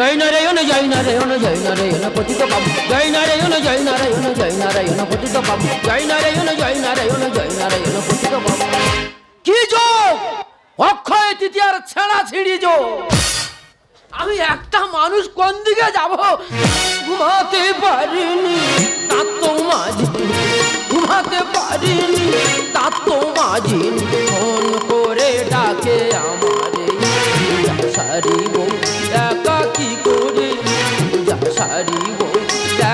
জয় নারায়ণ জয় নারায়ণ জয় নারায়ণ পতিত পাবো। জয় নারায়ণ জয় নারায়ণ জয় নারায়ণ পতিত পাবো। জয় নারায়ণ জয় নারায়ণ জয় নারায়ণ পতিত পাবো। কি যোগ? অক্ষয় তৃতীয়ার ছেঁড়া ছিড়ি যোগ। আমি একটা মানুষ কোন দিকে যাব? ঘুমাতে পারিনি, তা তো মাঝি ঘুমাতে পারিনি, তা তো মাঝি ফোন করে ডাকে আমারে করে যা সারিব,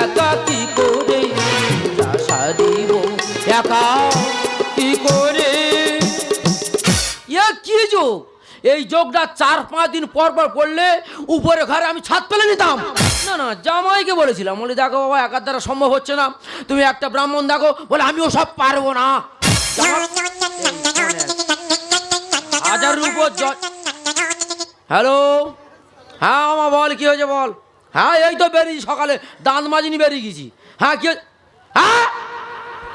একা কি করে? যা সারিব, একা কি করে? এ কি যোগ এই যোগটা চার পাঁচ দিন পর পর পড়লে উপরে ঘরে আমি ছাদ পেলে নিতাম। না না, জামাইকে বলেছিলাম, বলে, দেখো বাবা, একার দ্বারা সম্ভব হচ্ছে না। তুমি একটা ব্রাহ্মণ দেখো, বলে, আমিও সব পারব না। হাজার উপর হ্যালো? হ্যাঁ আমার বল, কি হয়েছে বল? হ্যাঁ এই তো বেরিয়েছি সকালে দাঁত মাজিনি বেরিয়ে গেছি। হ্যাঁ কি হ্যাঁ?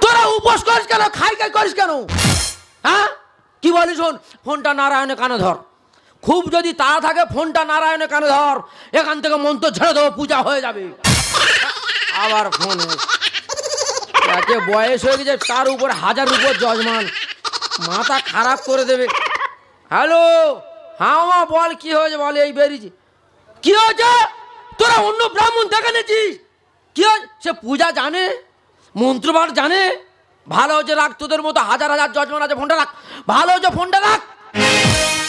তোরা উপোস করিস কেন? খাই খাই করিস কেন? হ্যাঁ? কি বলিস শোন? ফোনটা নারায়ণে কানে ধর। খুব যদি তা থাকে, ফোনটা নারায়ণে কানে ধর। এখান থেকে মন্ত্র ছেড়ে দেবো, পূজা হয়ে যাবে। আবার ফোন একে বয়স হয়ে গেছে, তার উপর হাজার উপর যজমান। মাথা খারাপ করে দেবে। হ্যালো? হ্যাঁ মা, বল, কি হয়েছে? বল, এই বেরিয়েছি। কি হয়েছে? তোরা অন্য ব্রাহ্মণ দেখে নিয়েছিস। কি সে পূজা জানে, মন্ত্রপাঠ জানে। ভালো হচ্ছে রাখ, তোদের মতো হাজার হাজার যজমান আছে, ফোনটা রাখ। ভালো হচ্ছে ফোনটা রাখ।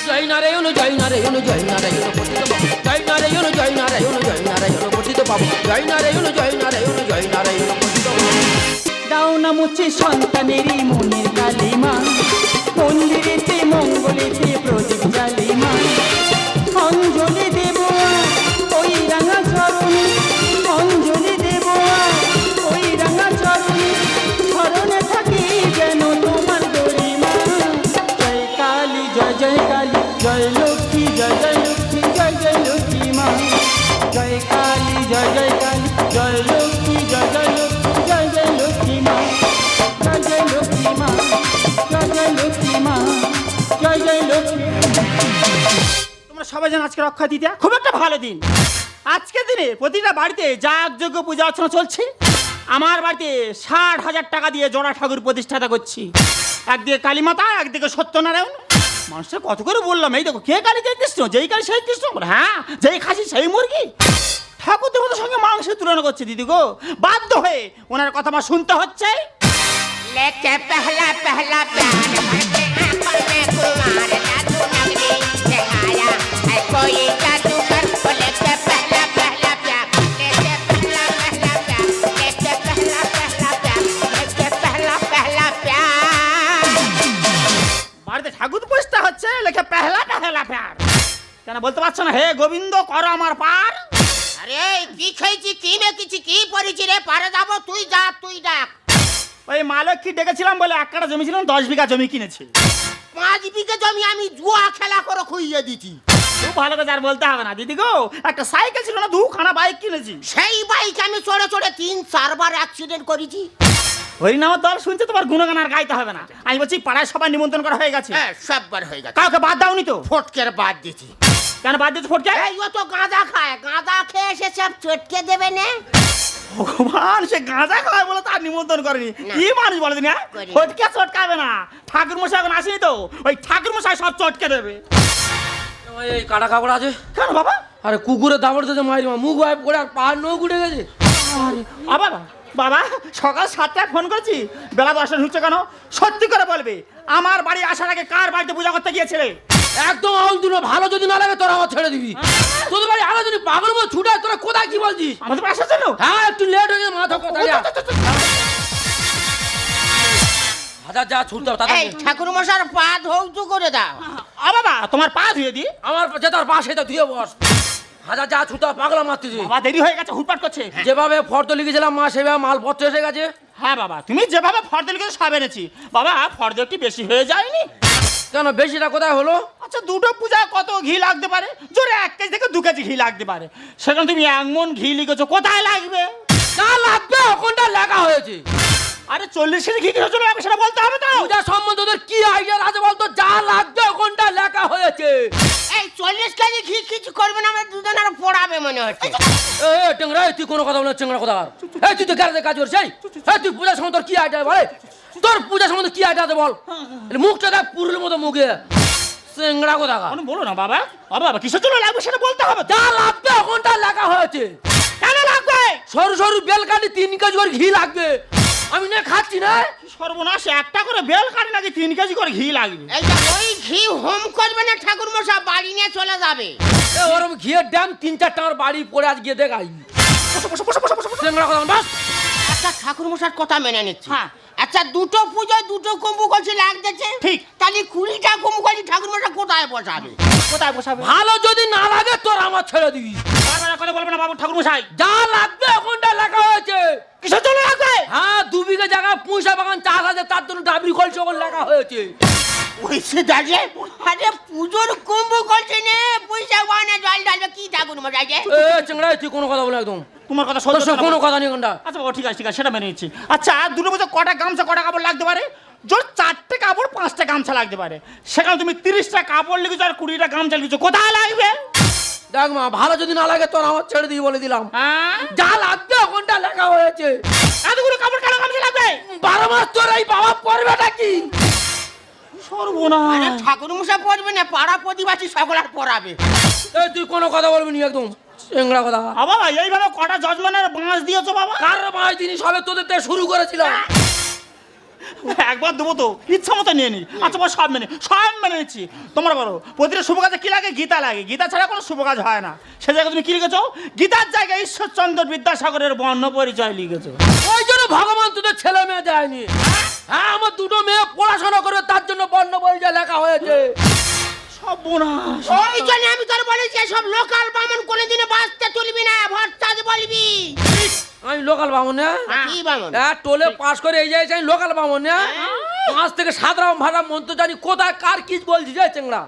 জয় নারায়ণ জয় নারায়ণ জয় নারায়ণ জয় নারায়ণ জয় নারায়ণ জয় নারায়ণ, পতিত পাবো জয় নারায়ণ জয় নারায়ণ জয় নারায়ণ, পতিত দাও না মুছে সন্তানেরই মনের কালিমা গেছেন আজকে রক্ষা দিতে। খুব একটা ভালো দিন। আজকের দিনে প্রতিটা বাড়িতে যাগযজ্ঞ পূজা অর্চনা চলছে। আমার বাড়িতে ষাট হাজার টাকা দিয়ে জোড়া ঠাকুর প্রতিষ্ঠাতা করছি। একদিকে কালীমাতা, একদিকে সত্যনারায়ণ। মানুষের কত করে বললাম, এই দেখো, কে কালী, কে কৃষ্ণ? যেই কালী, সেই কৃষ্ণ। হ্যাঁ যেই খাসি, সেই মুরগি। ঠাকুর দেবতার সঙ্গে মাংসের তুলনা করছে, দিদি গো। বাধ্য হয়ে ওনার কথা আমার শুনতে হচ্ছে। লেকে পেহলা পেহলা পেহলা। হে গোবিন্দ করো আমার পার। আরে কি খেয়েছি কি মেখেছি কি পড়েছি রে? পারে যাব তুই যা তুই ডাক ওই মালক্ষী ডেকেছিলাম বলে এক কাটা জমি ছিলাম দশ বিঘা জমি কিনেছি। পাঁচ বিঘে জমি আমি জুয়া খেলা করে খুইয়ে দিতি খুব ভালো করে আর বলতে হবে না দিদি গো। একটা সাইকেল ছিল না দুখানা বাইক কিনেছি। সেই বাইক আমি চড়ে চড়ে তিন চারবার অ্যাক্সিডেন্ট করেছি। হরিনামের দল শুনছে তোমার গুণগান আর গাইতে হবে না। আমি বলছি পাড়ায় সবাই নিমন্ত্রণ করা হয়ে গেছে। হ্যাঁ সববার হয়ে গেছে। কাউকে বাদ দাওনি তো? ফটকের বাদ দিছি কেন বাদ দিতে ফটকে এই ও তো গাঁজা খায়। গাঁদা খেয়ে এসে সব চটকে দেবে না? ভগবান সে গাঁজা খায় বলে তার নিমন্ত্রণ করেনি। না। কি মানুষ বলে দিন করিনি। ফটকে চটকাবে না। ঠাকুর মশাই এখন আসেনি তো। ওই ঠাকুর মশাই সব চটকে দেবে। ওই এই কাটা কাপড় আছে। কেন বাবা? আরে কুকুরে দাবড় দিতে মারি মা। মুখ ওয়াইপ করে আর পা নৌ উঠে গেছে। আ বাবা বাবা সকাল সাতটায় ফোন করেছি। বেলা দশটা ঢুকছে কেন? সত্যি করে বলবে আমার বাড়ি আসার আগে কার বাড়িতে পূজা করতে গিয়েছিলে? একদম আউল দিন ভালো যদি না লাগে তোরা আমার ছেড়ে দিবি। তোদের বাড়ি আরও যদি পাগল মতো ছুটে আয়, তোরা কোথায় কি বলছিস? আমাদের বাড়ি আসার জন্য? হ্যাঁ একটু লেট হয়ে গেছে মাথা কথা হাজার যা ছুটতে হবে এই তাড়াতাড়ি। ঠাকুর মশার পা ধৌত করে দাও। আ বাবা। তোমার পা ধুয়ে দি। আমার যে তার পাশে এটা ধুয়ে বস। হাজার যা ছুটতে হবে, পাগলা মারতে বাবা দেরি হয়ে গেছে হুটপাট করছে। যেভাবে ফর্দ লিখেছিলাম মা সেভাবে মালপত্র এসে গেছে। হ্যাঁ বাবা তুমি যেভাবে ফর্দ লিখে সব এনেছি। বাবা ফর্দ একটু বেশি হয়ে যায়নি? কেন বেশিটা কোথায় হলো? আচ্ছা দুটো পূজায় কত ঘি লাগতে পারে? জোরে এক কেজি থেকে দু কেজি ঘি লাগতে পারে। সেখানে তুমি এমন ঘি লিখেছো কোথায় লাগবে? না লাগবে ওখানটা লেখা হয়েছে। আরে চল্লিশ কেজি ঘি কিনে চলে যাবে সেটা বলতে হবে তো। পূজা সম্বন্ধে তোদের কি আইডিয়া আছে বলতো? যা লাগবে ওখানটা লেখা হয়েছে। এই চল্লিশ কেজি ঘি কিছু করবে না আমার দুজনের পোড়াবে হবে মনে হচ্ছে। এ টেংরা তুই কোনো কথা বলে চেংরা কথা আর এই তুই তো গ্যারেজে কাজ করছিস এই? তুই পূজার সময় তোর কি আইডিয়া বলে? তোর পূজার সময় কি আইডিয়া আছে বল? এই মুখটা দেখ পুরুলের মতো মুখে। চেংরা কথা। আপনি বলো না বাবা। বাবা বাবা কিসের জন্য লাগবে সেটা বলতে হবে যা লাগবে ওখানটা লেখা হয়েছে। কেন লাগবে? সরু সরু বেল কাটি তিন কেজি করে ঘি লাগবে। আমি না খাচ্ছি না? সর্বনাশ একটা করে বেল কাটে নাকি তিন কেজি করে ঘি লাগবে? এই যে ওই ঘি হোম করবে না ঠাকুর মশা বাড়ি নিয়ে চলে যাবে। এ, ওরম ঘিয়ের ড্যাম তিন চারটা আমার বাড়ি পড়ে আজ গিয়ে দেখাই। চেংরা কথা বাস। আচ্ছা ঠাকুর মশার কথা মেনে নিচ্ছি। হ্যাঁ। আচ্ছা দুটো পুজোয় দুটো কম্বু কলসি লাগতেছে ঠিক। তাহলে কুড়িটা কম্বু কলসি ঠাকুর মশা কোথায় বসাবে? কোথায় বসাবে? ভালো যদি না লাগে তোর আমার ছেড়ে দিবি। বারবার কথা বলবে না বাবু ঠাকুর মশাই যা লাগবে ওখানটা লেখা হয়েছে। কিসের জন্য লাগবে দু বিঘা জায়গা পুঁইশা বাগান চাষ আছে তার জন্য ডাবরি কল ওখানে লেখা হয়েছে। ওই সে দাঁড়িয়ে আরে পুজোর কম্বু কলসি নে পয়সা বানে জল ঢালবে কি ঠাকুর মশাই যে? এ চেংড়া তুই কোনো কথা বলে একদম। তোমার কথা সহ্য সব কোনো কথা নেই ওখানটা আচ্ছা বাবা ঠিক আছে ঠিক আছে সেটা মেনে নিচ্ছি। আচ্ছা দুটো বছর কটা গামছা কটা কাপড় লাগতে পারে? জোর চারটে কাপড় পাঁচটা গামছা লাগতে পারে। সেখানে তুমি তিরিশটা কাপড় লিখেছো আর কুড়িটা গামছা লিখেছো। কোথায় লাগবে? দেখ মা ভালো যদি না লাগে তোর আমার ছেড়ে দিই বলে দিলাম। হ্যাঁ? যা লাগবে ওখানটা লেখা হয়েছে। এতগুলো কাপড় কেন গামছা লাগবে? বারো মাস তোর এই বাবা পড়বেটা কি আরে সর্বনাশ। ঠাকুর মশা পড়বে না পাড়া প্রতিবাসী সকল আর পড়াবে। এই তুই কোনো কথা বলবি নি একদম চেংড়া কথা। আ বাবা এইভাবে কটা জজমানের বাঁশ দিয়েছ বাবা? কার মাস তিনি সবে তোদের থেকে শুরু করেছিলাম। একবার দেবো তো ইচ্ছা মতো নিয়ে নি। আচ্ছা সব মেনে সব মেনে নিচ্ছি। তোমরা বলো প্রতিটা শুভ কাজে কি লাগে? গীতা লাগে। গীতা ছাড়া কোনো শুভ কাজ হয় না। সে জায়গায় তুমি কি লিখেছো? গীতার জায়গায় ঈশ্বরচন্দ্র বিদ্যাসাগরের বর্ণ পরিচয় লিখেছো। ওই জন্য ভগবান তোদের ছেলে মেয়ে দেয়নি। হ্যাঁ? আমার দুটো মেয়ে পড়াশোনা করবে তার জন্য বর্ণ পরিচয় লেখা হয়েছে। সব বোনাস ওই জন্য আমি তোর বলেছি সব লোকাল বামন কোনে বাঁচতে তুলবি না ভরসাজ বলবি। আমি লোকাল বামন না কি বামন? হ্যাঁ টোলে পাস করে এই যাই আমি লোকাল বামন না পাঁচ থেকে সাত রাম ভাড়া মন্ত্র জানি কোথায় কার কি বলছি যে চেংড়া?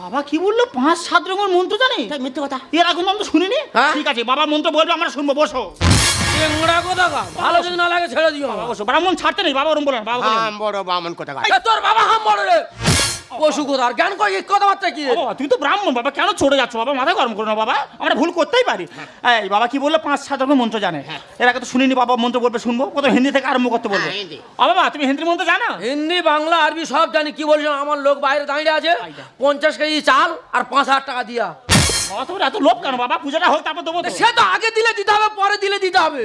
বাবা কি বলল? পাঁচ সাত রকমের মন্ত্র জানি? তাই মিথ্যে কথা। এর এখন তো শুনিনি? হ্যাঁ? ঠিক আছে বাবা মন্ত্র বলবে আমরা শুনব বসো। চেংড়া কোথা ভালো যদি না লাগে ছেড়ে দিও বাবা বসো। ব্রাহ্মণ ছাড়তে নেই বাবা ওরম বলেন বাবা বড় বামন কথা তোর বাবা হাম বড় রে। পশু কোথার জ্ঞান কই এই কথাবার্তা কি? বাবা তো ব্রাহ্মণ বাবা কেন চড়ে যাচ্ছ? বাবা মাথা গরম করো না বাবা। আমরা ভুল করতেই পারি। এই বাবা কি বলল? পাঁচ সাত রকম মন্ত্র জানে। এর আগে তো শুনিনি বাবা মন্ত্র বলবে শুনব। কত হিন্দি থেকে আরম্ভ করতে বলব। হ্যাঁ, ও বাবা তুমি হিন্দির মন্ত্র জানো? হিন্দি বাংলা আরবি সব জানি। কি বলছো? আমার লোক বাইরে দাঁড়িয়ে আছে। পঞ্চাশ কেজি চাল আর পাঁচ হাজার টাকা দিয়া। তোমার এত লোভ কেন? বাবা পূজাটা হোক তারপর দেবো সে তো আগে দিলে দিতে হবে পরে দিলে দিতে হবে।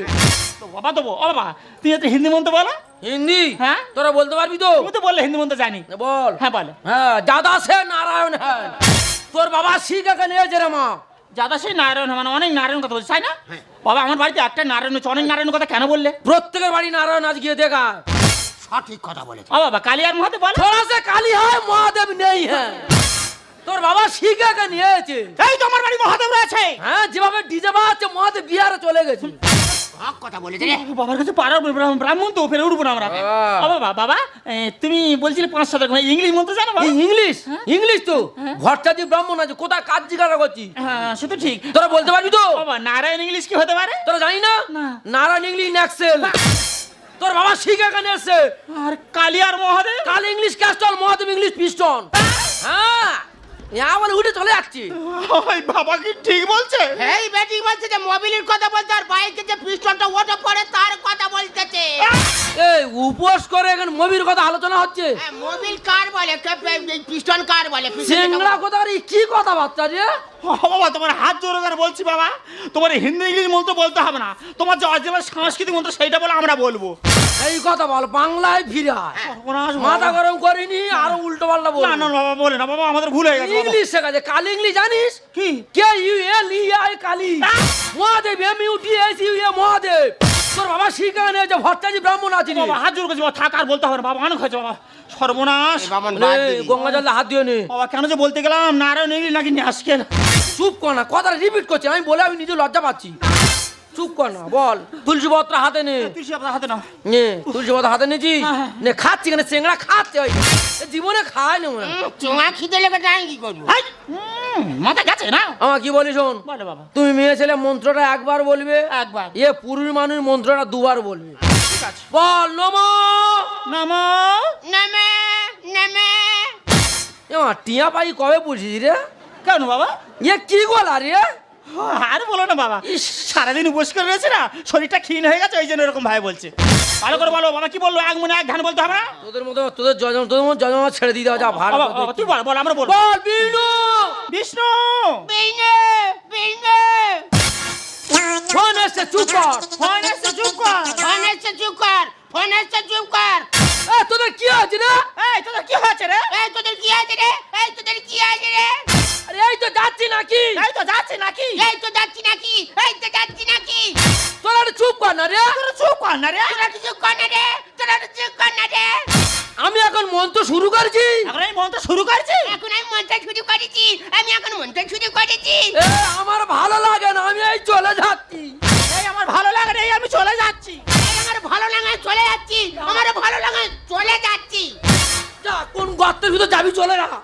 তো বাবা দেবো। ও বাবা তুই এত হিন্দি মন্ত্র বলো। হিন্দি? হ্যাঁ? তোরা বলতে পারবি তো? তুমি তো বললে হিন্দি মন্ত্র জানি। বল। হ্যাঁ বলো। হ্যাঁ দাদা সে নারায়ণ হ্যাঁ তোর বাবা শিখ এখানে নিয়েছে রে মা। দাদা সে নারায়ণ মানে অনেক নারায়ণ কথা বলছে তাই না? হ্যাঁ। বাবা আমার বাড়িতে একটা নারায়ণ হচ্ছে অনেক নারায়ণ কথা কেন বললে? প্রত্যেকের বাড়ি নারায়ণ আজ গিয়ে দেখা সঠিক কথা বলেছে। ও বাবা কালিয়ার মহাতে বল। থোড়া সে কালি হয় মহাদেব নেই হ্যাঁ তোর বাবা শিখাকে নিয়েছে। এই তো আমার বাড়ি মহাদেব রয়েছে। হ্যাঁ যেভাবে ডিজে বাজছে মহাদেব বিহারে চলে গেছে। হক কথা বলেছে রে। বাবার কাছে পাড়ার ব্রাহ্মণ- ব্রাহ্মণ তো ফেরে উঠবো না আমরা। বাবা। বাবা বাবা তুমি বলছিলে পাঁচ সাত রকম ইংলিশ মন্ত্র জানো বাবা? ইংলিশ? ইংলিশ তো? ভট্টাচার্য ব্রাহ্মণ আছে কোথায় কাজ জিজ্ঞাসা করছি হ্যাঁ সে তো ঠিক। তোরা বলতে পারবি তো? বাবা নারায়ণ ইংলিশ কি হতে পারে? তোরা জানি না? না। নারায়ণ ইংলিশ নেক্সেল। তোর বাবা আর কালিয়ার মহাদেব? কাল English castle Mahadev English piston. হ্যাঁ। বলে উঠে চলে যাচ্ছি। ওই বাবা কি ঠিক বলছে? এই বেটি বলছে যে মোবিলের কথা বলতে আর বাইকে যে পিস্টনটা ওটা পরে তার কথা বলতেছে। এই উপোস করে এখানে মুভির কথা আলোচনা হচ্ছে। হ্যাঁ, মোবিল কার বলে? পিস্টন কার বলে? সিংড়া কথা আর কি কথাবার্তা রে বাবা তোমার হাত জোরে করে বলছি বাবা। তোমার হিন্দি ইংলিশ মন্ত্র বলতে হবে না। তোমার যে অরিজিনাল সাংস্কৃতিক মন্ত্র সেইটা বলে আমরা বলব। এই কথা বল বাংলায় ফিরে আয়। মাথা গরম করিনি আরও উল্টো পাল্টা বল না বাবা বলে না বাবা আমাদের ভুল হয়ে গেছে। ইংলিশ শেখাছে কালি ইংলিশ জানিস? কি? K U L E I Kali Mahadev M U T S U A Mahadev. তোর বাবা শিখা নিয়েছে ভট্টাচার্য ব্রাহ্মণ আছে নি। বাবা হাত জোর করছি বাবা থাক আর বলতে হবে বাবা অনেক হয়েছে বাবা। সর্বনাশ। গঙ্গা জলে হাত দিয়ে নে। বাবা কেন যে বলতে গেলাম নারায়ণ ইংলিশ নাকি আজকে চুপ কর না কথাটা রিপিট করছে আমি বলে আমি নিজে লজ্জা পাচ্ছি। চুপ কর না বল। তুলসী পত্র হাতে নে। তুলসী আপনার হাতে নাও। নে তুলসী পত্র হাতে নিয়েছি। হ্যাঁ, হ্যাঁ। নে খাচ্ছি কেন? চেংড়া খাচ্ছে ওই। জীবনে খায় না মনে চোঙা খিদে লেগে যাই কি করব? হাই! মাথা গেছে না? আমার কি বলি শোন? বলে বাবা। তুমি মেয়ে ছেলে মন্ত্রটা একবার বলবে। একবার। এ পুরুষ মানুষ মন্ত্রটা দুবার বলবে। ঠিক আছে। বল নম! নামা! নেমে নেমে। এমা টিয়া পাই কবে বুঝিস রে? কেন বাবা? এ কি গলা রে? আর বলো না বাবা। সারাদিন উপোস করে রয়েছে না শরীরটা ক্ষীণ হয়ে গেছে ওই জন্য এরকম ভাই বলছে। ভালো করে বলো বাবা কি বলল? এক মনে এক ধান বলতে হবে না? তোদের মতো তোদের জজম তোদের মতো জজমা ছেড়ে দিয়ে দেওয়া যা বাবা, তুই বল বল আমরা বল বল বিনু বিষ্ণু! বিনে বিনে ফোন এসছে চুপ কর। ফোন এসছে চুপ কর। ফোন এসে চুপ কর। ফোন এসে চুপ কর। এ তোদের কি আছে রে? এই তোদের কি হয়েছে রে? এই তোদের কি আছে রে? এই তোদের কি আছে রে? আরে এই তো যাচ্ছি নাকি? এই তো যাচ্ছে নাকি? এই তো যাচ্ছি নাকি? এই তো যাচ্ছি নাকি? তোরা চুপ কর না রে। তোরা চুপ কর না রে। তোরা কর না রে। তোরা কর না রে। আমি এখন মন্ত্র শুরু করছি। এখন এই মন্ত্র শুরু করছি? এখন আমি শুরু করেছি। আমি এখন শুরু করেছি। আমার ভালো লাগে না আমি এই চলে যাচ্ছি। এই আমার ভালো লাগে রে, এই আমি চলে যাচ্ছি। আমার ভালো লাগায় চলে যাচ্ছি। আমার ভালো লাগায় চলে যাচ্ছি। যা কোন গর্তের ভিতর যাবি চলে ও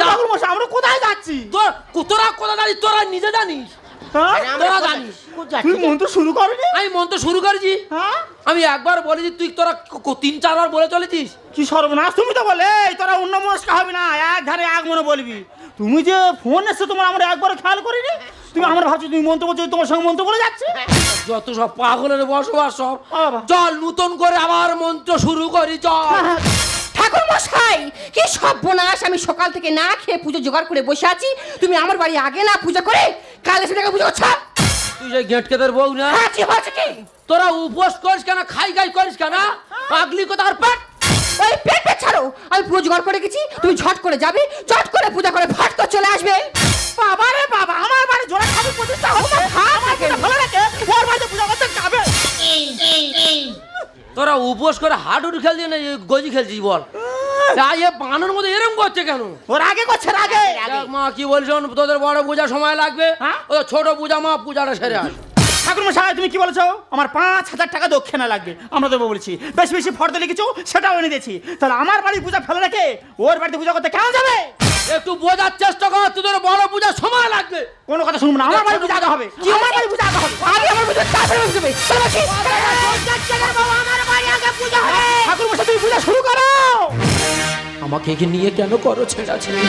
ঠাকুর মশাই আমরা কোথায় যাচ্ছি? তোর তোরা কোথা জানিস? তোরা নিজে জানিস? হ্যাঁ? তোরা জানিস। তুই? মন্ত্র শুরু করবি আমি মন্ত্র শুরু করেছি। হ্যাঁ? আমি একবার বলেছি তুই তোরা তিন চারবার বলে চলেছিস? কি সর্বনাশ তুমি তো বলে এই তোরা অন্য মনস্কা হবে না এক ধারে এক মনে বলবি। তুমি যে ফোন এসছে তোমার আমরা একবার খেয়াল করিনি। তুমি আমরা ভাবছ তুমি মন্ত্র বলছো তোমার সঙ্গে মন্ত্র বলে যাচ্ছে? যত সব পাগলের বসবাস সব। চল নতুন করে আবার মন্ত্র শুরু করি চল। ঠাকুর মশাই কি সর্বনাশ আমি সকাল থেকে না খেয়ে পুজো জোগাড় করে বসে আছি? তুমি আমার বাড়ি আগে না পূজা করে কাল এসে টাকা পুজো করছ? তুই যে গেটকেদের বউ না? হ্যাঁ কি হয়েছে কি? তোরা উপোস করিস কেন খাই খাই করিস কেন পাগলি কথা আর পেট? ওই পেট পেট ছাড়ো। আমি পুজো জোগাড় করে গেছি তুমি ঝট করে যাবে চট করে পূজা করে ফট করে চলে আসবে। বাবা রে বাবা আমার বাড়ি জোড়া খাবি প্রতিষ্ঠা আমার ভালো লাগে ওর বাড়িতে পূজা করতে যাবে। তোরা উপোস করে হাডুডু খেলছিস না গজি খেলছিস বল? এ বানর মধ্যে এরম করছে কেন? ওর আগে করছে আগে। মা কি বলছ তোদের বড় পূজা সময় লাগবে। হ্যাঁ? ও ছোট পূজা মা পূজাটা সেরে আস। ঠাকুর মশাই তুমি কি বলেছ? আমার পাঁচ হাজার টাকা দক্ষিণা লাগবে আমরা দেবো বলেছি। বেশি বেশি ফর্দ লিখেছো সেটাও এনে দিয়েছি। তাহলে আমার বাড়ির পূজা ফেলে রেখে ওর বাড়িতে পূজা করতে কেমন যাবে? একটু বোঝার চেষ্টা কর তোদের বড় পূজা সময় লাগবে। কোনো কথা শুনব না আমার বাড়ি পূজা হবে। আমার বাড়ি পূজা হবে। আগে আমার পুজো তারপরে পূজা হবে। ঠাকুর মশাই তুমি পূজা শুরু করো। আমাকে একে নিয়ে কেন করো ছেড়া ছেড়ে?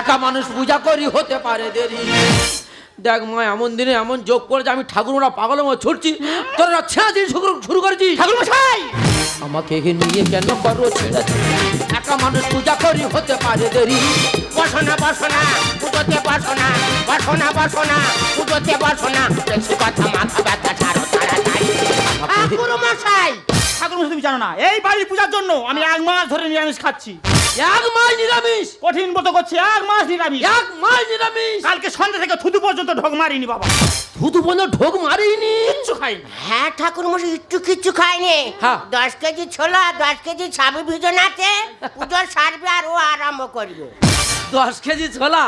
একা মানুষ পূজা করি হতে পারে দেরি। দেখ মা এমন দিনে এমন যোগ করেছে আমি ঠাকুররা পাগল মতো ছুটছি। তোরা ছেঁড়া দিন শুরু করেছিস? ঠাকুর মশাই! আমাকে একে নিয়ে কেন করো ছেড়া ছেড়ে? একা মানুষ পূজা করি হতে পারে দেরি। বসো না বসো না পুজোতে বসো না বসো না বসো না পুজোতে বসো না বেশি কথা মাথা ব্যথা ছাড়ো তাড়াতাড়ি। মশাই ঠাকুর মশাই তুমি জানো না। এই বাড়ির পূজার জন্য আমি এক মাস ধরে নিরামিষ খাচ্ছি। এক মাস নিরামিষ? কঠিন মতো করছি এক মাস নিরামিষ। এক মাস নিরামিষ? কালকে সন্ধ্যা থেকে থুতু পর্যন্ত ঢোক মারিনি বাবা। ধুতু পর্যন্ত ঢোক মারিনি? কিচ্ছু খাইনি। হ্যাঁ ঠাকুর মশাই একটু কিচ্ছু খায়নি হ্যাঁ। দশ কেজি ছোলা দশ কেজি ছাবি ভিজনাতে পুজো সারবে আর ও আরম্ভ করবে। দশ কেজি ছোলা?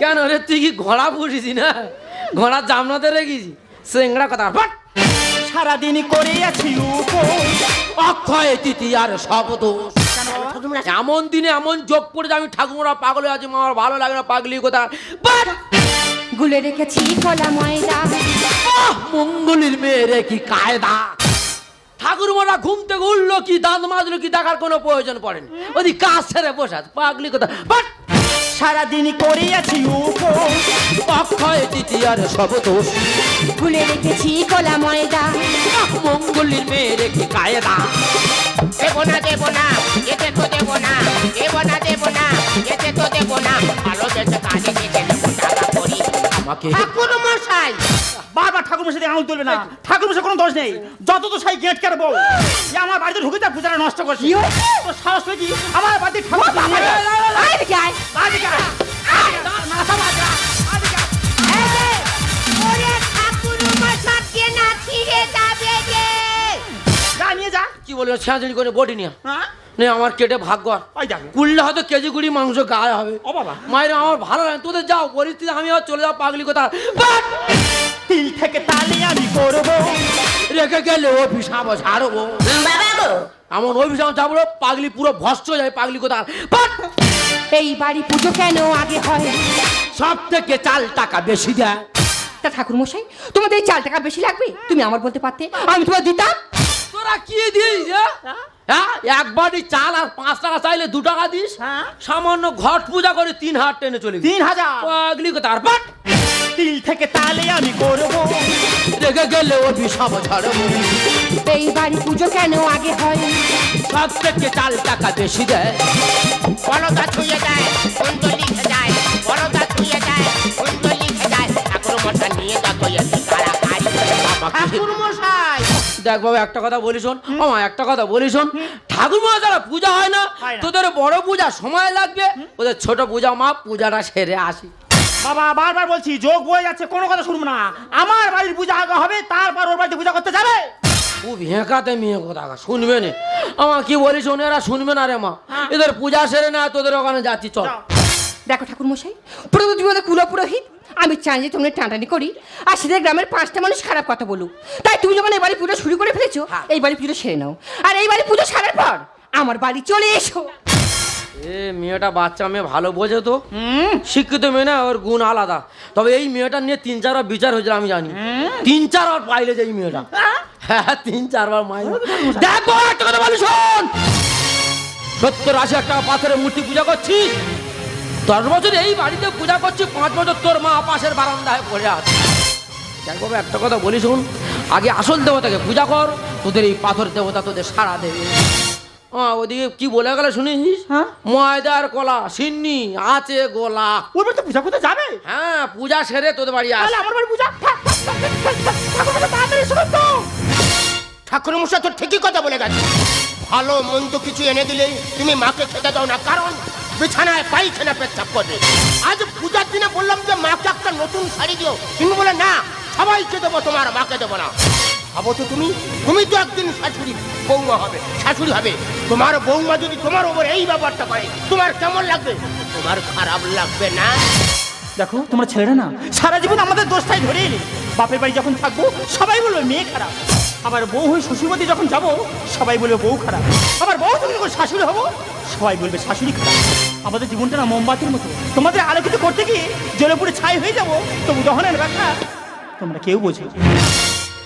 কেন রে তুই কি ঘোড়া পুষিস না? ঘোড়া জামনাতে রেখেছি সেংড়া কথা। বাট সারাদিন করে আছি অক্ষয় তৃতীয়ার শব্দ এমন দিনে এমন যোগ করে আমি ঠাকুররা পাগল হয়ে আছি আমার ভালো লাগে না পাগলি কথা গুলে রেখেছি কলা ময়দা। মঙ্গলের মেয়েরে কি কায়দা। ঠাকুর মোরা ঘুম থেকে উঠল কি দাঁত মাজলো কি দেখার কোনো প্রয়োজন পড়েনি। ওদি কাজ ছেড়ে বসে পাগলি কথা বাট সারাদিন করিয়াছি উপোস। অক্ষয় তৃতীয়ার সব দোষ। ভুলে রেখেছি কলা ময়দা। মঙ্গলের মেয়ে রেখে কায়দা। দেব না দেব না এতে তো দেব না দেব না দেব না এতে তো দেব না। ভালো বেঁচে কাজে দেবো টাকা করি? আমাকে ঠাকুর মশাই বারবার ঠাকুর মশাই আঙুল তুলবে না। ঠাকুর মশাই কোনো দোষ নেই। যত তো সাই গেট কেন বউ। যে আমার বাড়িতে ঢুকে যা পূজাটা নষ্ট করছি। তো সাহস কি? আমার বাড়িতে ঠাকুর আয়। দেখি আয়। কি বলব ছেঁচড়ি করে বডি নিয়ে হ্যাঁ? নে আমার কেটে ভাগ্য যাবে কুললে হয়তো কেজি কুড়ি মাংস গায়ে হবে। ও বাবা। মায়ের আমার ভালো লাগে তোদের যাও পরিস্থিতি আমি আর চলে যাও পাগলি কথা বাট! তিল থেকে তালে আমি করব। রেখে গেলে অভিশাপ ছাড়বো এমন অভিশাপ ছাড়বো পাগলি পুরো ভস্ত হয়ে যায় পাগলি কথা এই বাড়ি পুজো কেন আগে হয়? সব থেকে চাল টাকা বেশি দেয়। তা ঠাকুর মশাই তোমাদের এই চাল টাকা বেশি লাগবে? তুমি আমার বলতে পারতে আমি তোমার দিতাম। তোরা কি দিস হ্যাঁ? হ্যাঁ এক বাটি চাল আর পাঁচ টাকা চাইলে দু টাকা দিস। হ্যাঁ। সামান্য ঘট পূজা করে তিন হাত টেনে চলে তিন হাজার? পাগলি কথা আর বাট! তিল থেকে তালে আমি করব। রেগে গেলে অভিশাপ ছাড়বো এই বাড়ি পুজো কেন আগে হয়? সব থেকে চাল টাকা বেশি দেয়। বলদা ছুঁয়ে যায় বলদা ছুঁয়ে যায় ঠাকুর মশা নিয়ে এসে ঠাকুর মশাই দেখ বাবা একটা কথা বলি শোন। আমার একটা কথা বলি শোন। ঠাকুর মহাজারা পূজা হয় না। তোদের বড় পূজা সময় লাগবে। ওদের ছোট পূজা মা পূজাটা সেরে আসি। বাবা বারবার বলছি যোগ বয়ে যাচ্ছে কোনো কথা শুনব না। আমার বাড়ির পূজা আগে হবে তারপর ওর বাড়িতে পূজা করতে যাবে। খুব হেঁকাতে মেয়ে কথা শুনবে না। আমার কি বলি শোন এরা শুনবে না রে মা। এদের পূজা সেরে না তোদের ওখানে যাচ্ছি চল। দেখো ঠাকুর মশাই প্রভু তুমি ওদের কুলপুরোহিত আমি চাই যে তোমরা টানাটানি করি আর সেদের গ্রামের পাঁচটা মানুষ খারাপ কথা বলুক। তাই তুমি যখন এই বাড়ি পুজো শুরু করে ফেলেছো হ্যাঁ। এই বাড়ি পুজো সেরে নাও। আর এই বাড়ি পুজো সারার পর আমার বাড়ি চলে এসো। এ মেয়েটা বাচ্চা মেয়ে ভালো বোঝে তো। শিক্ষিত মেয়ে না ওর গুণ আলাদা। তবে এই মেয়েটা নিয়ে তিন চারবার বিচার হয়েছিল আমি জানি। তিন চারবার পাইলে যে এই মেয়েটা। হ্যাঁ তিন চারবার মাই দেখো একটা কথা বলি শোন। সত্তর আশি টাকা পাথরের মূর্তি পূজা করছিস দশ বছর এই বাড়িতে পূজা করছি পাঁচ বছর তোর মা পাশের বারান্দায় পড়ে আছে। দেখ একটা কথা বলি শোন। আগে আসল দেবতাকে পূজা কর তোদের এই পাথর দেবতা তোদের সারা দেবে। ওদিকে কি বলে গেল শুনেছিস হ্যাঁ? ময়দার কলা সিন্নি আছে গোলা। ওর বাড়িতে পূজা করতে যাবে? হ্যাঁ পূজা সেরে তোদের বাড়ি আস। তাহলে আমার বাড়ি পূজা? ঠাকুর মশাই তাড়াতাড়ি এসো তো। ঠাকুর মশাই তো ঠিকই কথা বলে গেছে। ভালো মন্দ কিছু এনে দিলেই তুমি মাকে খেতে দাও না কারণ বিছানায় পাইখানা পেচ্ছাপ করবে আজ পূজার দিনে বললাম যে মাকে একটা নতুন শাড়ি দিও। তুমি বলে না সবাইকে দেবো তোমার মাকে দেবো না। ভাবো তো তুমি। তুমি তো একদিন শাশুড়ি বৌমা হবে, শাশুড়ি হবে। তোমার বৌমা যদি তোমার ওপর এই ব্যাপারটা করে, তোমার কেমন লাগবে? তোমার খারাপ লাগবে না? দেখো, তোমরা ছেলেরা না সারা জীবন আমাদের দোষটাই ধরে এলে বাপের বাড়ি যখন থাকব, সবাই বলবে মেয়ে খারাপ। আবার বউ হয়ে শ্বশুরবাড়ি যখন যাব, সবাই বলবে বউ খারাপ। আবার বউ তুমি যখন শাশুড়ি হব, সবাই বলবে শাশুড়ি খারাপ। আমাদের জীবনটা না মোমবাতির মতো। তোমাদের আলোকিত করতে গিয়ে জলে পুরে ছাই হয়ে যাব, তবু দহনের ব্যথা তোমরা কেউ বোঝো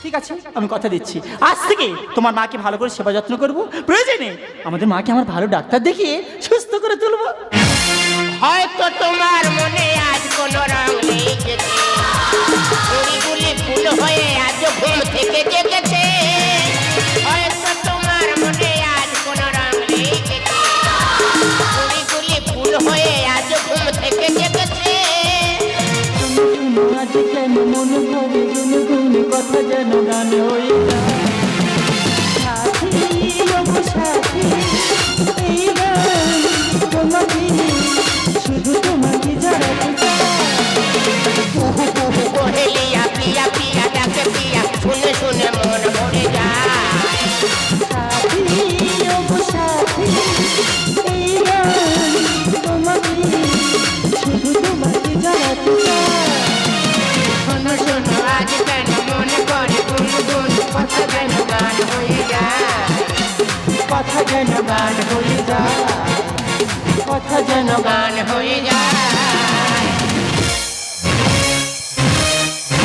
ঠিক আছে, আমি কথা দিচ্ছি। আজ থেকে তোমার মাকে ভালো করে সেবা যত্ন করব। প্রয়োজনে আমাদের মাকে আমার ভালো ডাক্তার দেখিয়ে সুস্থ করে তুলবো। হয়তো তোমার মনে আজ কোন রং নেই ফুল হয়ে আজ ঘুম থেকে জেগেছে। হয়ে যায়